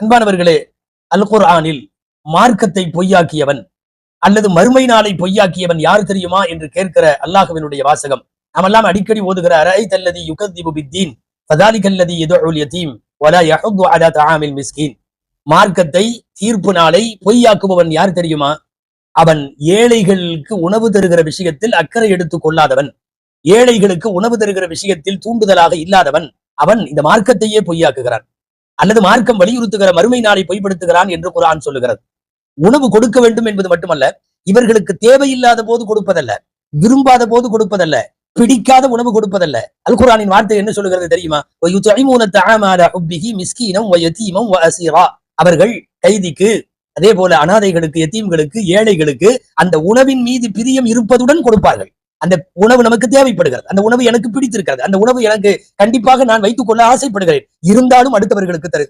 அன்பானவர்களே அல் குர்ஆனில் மார்க்கத்தை பொய்யாக்கியவன் அல்லது மறுமை நாளை பொய்யாக்கியவன் யார் தெரியுமா என்று கேட்கிற அல்லாஹுவினுடைய வாசகம். நாமெல்லாம் அடிக்கடி ஓதுகிற அரை தல்லதி யுகத்திபு பித்தீன் யதீம் வலா யஹுது அலா மார்க்கத்தை தீர்ப்பு நாளை பொய்யாக்குபவன் யார் தெரியுமா? அவன் ஏழைகளுக்கு உணவு தருகிற விஷயத்தில் அக்கறை எடுத்துக் கொள்ளாதவன். ஏழைகளுக்கு உணவு தருகிற விஷயத்தில் தூண்டுதலாக இல்லாதவன். அவன் இந்த மார்க்கத்தையே பொய்யாக்குகிறான். அல்லது மார்க்கம் வலியுறுத்துகிற மறுமை நாளை பொய்ப்படுத்துகிறான் என்று குரான் சொல்லுகிறது. உணவு கொடுக்க வேண்டும் என்பது மட்டுமல்ல இவர்களுக்கு தேவையில்லாத போது கொடுப்பதல்ல விரும்பாத போது கொடுப்பதல்ல பிடிக்காத உணவு கொடுப்பதல்ல. அல் குரானின் வார்த்தை என்ன சொல்லுகிறது தெரியுமா? மிஸ்கீனம் அவர்கள் கைதிக்கு அதே போல அனாதைகளுக்கு எத்தீம்களுக்கு ஏழைகளுக்கு அந்த உணவின் மீது பிரியம் இருப்பதுடன் கொடுப்பார்கள். அந்த உணவு நமக்கு தேவைப்படுகிறது. அந்த உணவு எனக்கு பிடித்திருக்கிறது. அந்த உணவு எனக்கு கண்டிப்பாக நான் வைத்துக் கொள்ள ஆசைப்படுகிறேன். இருந்தாலும் அடுத்தவர்களுக்கு தரு